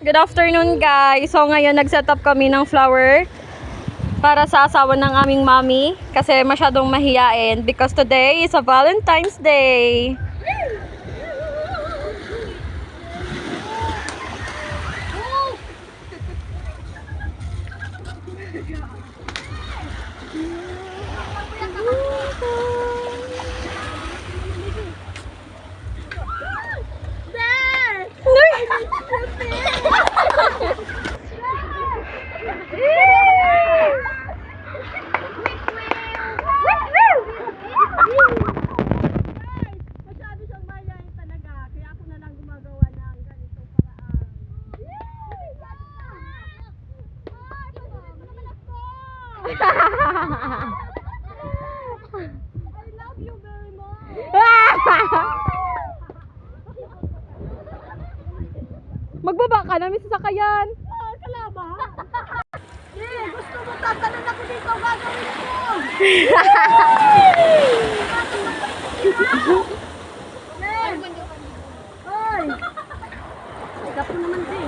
Good afternoon guys. So ngayon nag-set up kami ng flower para sa asawa ng aming mommy kasi masyadong mahiyain because today is a Valentine's Day. I love you very much. Magbaba ka namin sa sakayan. Ah, kalaba. Eh, gusto mo tatalon ako dito, gagawin ko. Hoy! Ikaw po naman din.